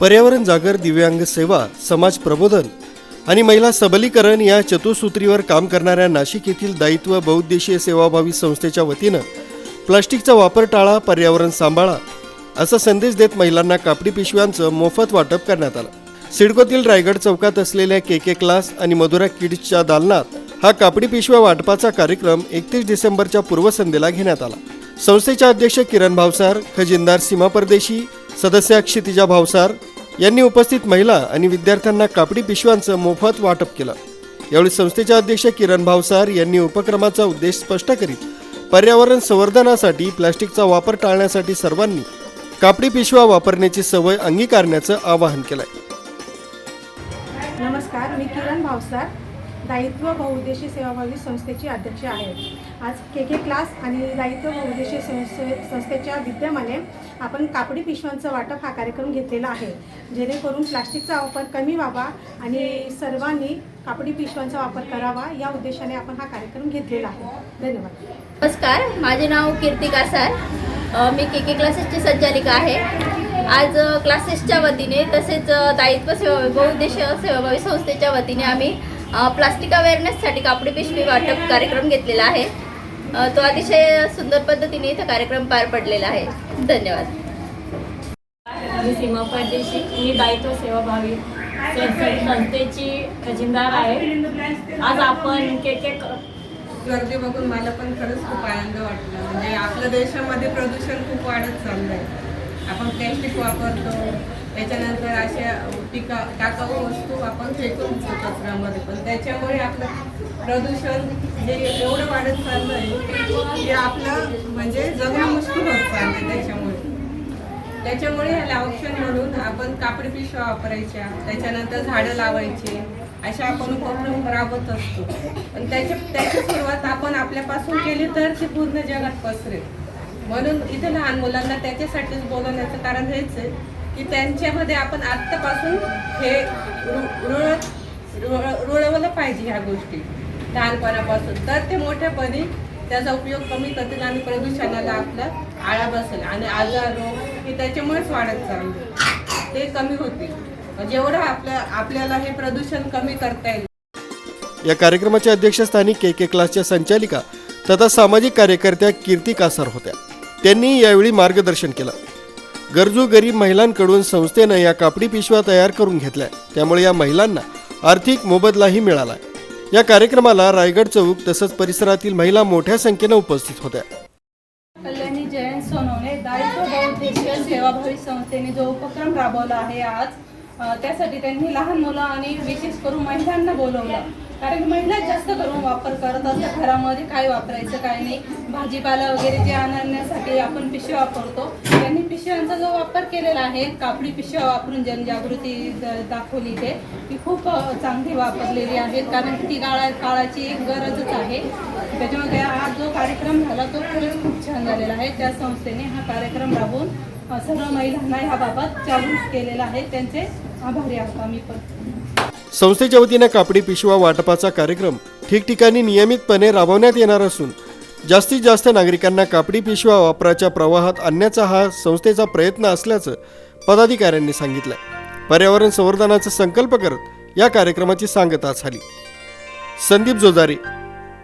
पर्यावरण जागर दिव्यांग सेवा समाज प्रबोधन आणि महिला सबलीकरण या चतुसूत्रीवर काम करणाऱ्या नाशिक येथील दायित्व बहुउद्देशीय सेवाभावी संस्थेच्या वतीनं प्लास्टिकचा वापर टाळा पर्यावरण सांभाळा असा संदेश देत महिलांना कापडी पिशव्यांचं मोफत वाटप करण्यात आलं. सिडकोतील रायगड चौकात असलेल्या के के क्लास आणि मधुरा किड्सच्या दालनात हा कापडी पिशव्या वाटपाचा कार्यक्रम एकतीस डिसेंबरच्या पूर्वसंध्येला घेण्यात आला. संस्थेच्या अध्यक्ष किरण भावसार खजिनदार सीमा परदेशी सदस्या क्षितिजा भावसार यांनी उपस्थित महिला आणि विद्यार्थ्यांना कापडी पिशव्यांचं मोफत वाटप केलं. यावेळी संस्थेच्या अध्यक्ष किरण भावसार यांनी उपक्रमाचा उद्देश स्पष्ट करीत पर्यावरण संवर्धनासाठी प्लास्टिकचा वापर टाळण्यासाठी सर्वांनी कापडी पिशव्या वापरण्याची सवय अंगीकारण्याचं आवाहन केलंय. नमस्कार मी किरण भावसार. दायित्व बहुउद्देशीय सेवाभावी संस्थेची अध्यक्ष आहे. आज के के क्लास आणि दायित्व बहुउद्देशीय संस्थे संस्थेच्या विद्यमाने आपण कापडी पिशव्यांचं वाटप हा कार्यक्रम घेतलेला आहे. जेणेकरून प्लास्टिकचा वापर कमी व्हावा आणि सर्वांनी कापडी पिशव्यांचा वापर करावा या उद्देशाने आपण हा कार्यक्रम घेतलेला आहे. धन्यवाद. नमस्कार माझे नाव कीर्ती कासार. मी के के क्लासेसची संचालिका आहे. आज क्लासेसच्या वतीने तसेच दायित्व सेवा बहुउद्देशीय सेवाभावी संस्थेच्या वतीने आम्ही प्लास्टिक अवेअरनेससाठी कापडी पिशवी वाटप कार्यक्रम घेतलेला आहे. तो अतिशय सुंदर पद्धतीने इथं कार्यक्रम पार पडलेला आहे. धन्यवाद. मी सीमा परदेशी मी दायित्व सेवाभावी संस्थे- संस्थेची खजिनदार आहे. आज आपण के के गर्दी बघून मला पण खरंच खूप आनंद वाटला. म्हणजे आपल्या देशामध्ये प्रदूषण खूप वाढत चाललं आहे आपण प्लॅस्टिक वापरतो. त्याच्यानंतर अशा पिका टाकाऊ वस्तू आपण फेकून कचऱ्यामध्ये. पण त्याच्यामुळे आपलं प्रदूषण हे एवढं वाढत चाललं आहे की आपलं म्हणजे जगणं मुश्किल होत चाललं आहे त्याच्यामुळे. त्याच्यामुळे ह्याला ऑप्शन म्हणून आपण कापडी पिशव्या वापरायच्या त्याच्यानंतर झाडं लावायचे अशा आपण उपक्रम राबवत असतो. पण त्याच्या त्याची सुरुवात आपण आपल्यापासून केली तर ती पूर्ण जगात पसरेल. म्हणून इथे लहान मुलांना त्याच्यासाठीच बोलवण्याचं कारण हेच आहे की त्यांच्यामध्ये आपण आत्तापासून हे रुळत रुळ- रुळवलं पाहिजे ह्या गोष्टी. लहानपणापासून. तर ते मोठ्यापणी त्याचा उपयोग कमी करतील आणि प्रदूषणाला आपला आळा बसेल आणि आजार रोग हे त्याच्यामुळेच वाढत चालले. ते कमी होतील. जेवढं आपल्या आपल्याला हे प्रदूषण कमी करता येईल. या कार्यक्रमाच्या अध्यक्षस्थानी के के क्लासच्या संचालिका तथा सामाजिक कार्यकर्त्या कीर्ती कासार होत्या. त्यांनी यावेळी मार्गदर्शन केलं. गरजू गरीब महिलांकडून संस्थेनं या कापडी पिशव्या तयार करून घेतल्या. त्यामुळे या महिलांना आर्थिक मोबदलाही मिळाला. या कार्यक्रमाला रायगड चौक तसंच परिसरातील महिला मोठ्या संख्येनं उपस्थित होत्या. कल्याणी जयंत सोनवणे दायित्व बहुउद्देशीय सेवाभावी संस्थेने जो उपक्रम राबवला आहे आज त्यासाठी त्यांनी लहान मुलं आणि विशेष करून महिलांना बोलवलं. कारण महिला जास्त करून वापर करत असतात घरामध्ये काय वापरायचं काय नाही. भाजीपाला वगैरे जे आणण्यासाठी आपण पिशव्या वापरतो. त्यांनी पिशव्यांचा जो वापर केलेला आहे कापडी पिशव्या वापरून जनजागृती दाखवली ते ती खूप चांगली वापरलेली आहे कारण ती काळा काळाची एक गरजच आहे. त्याच्यामध्ये हा जो कार्यक्रम झाला तो खरंच खूप छान झालेला आहे. त्या संस्थेने हा कार्यक्रम राबवून सर्व महिलांना ह्याबाबत चॅलेंज केलेला आहे. त्यांचे आभारी आहोत आम्ही पण. संस्थेच्या वतीने कापडी पिशवा वाटपाचा कार्यक्रम ठिकठिकाणी नियमितपणे राबवण्यात येणार असून जास्तीत जास्त नागरिकांना कापडी पिशवा वापराच्या प्रवाहात आणण्याचा हा संस्थेचा प्रयत्न असल्याचं पदाधिकाऱ्यांनी सांगितलं. पर्यावरण संवर्धनाचा संकल्प करत या कार्यक्रमाची सांगता झाली. Sandeep Jojari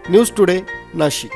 news today Nashik.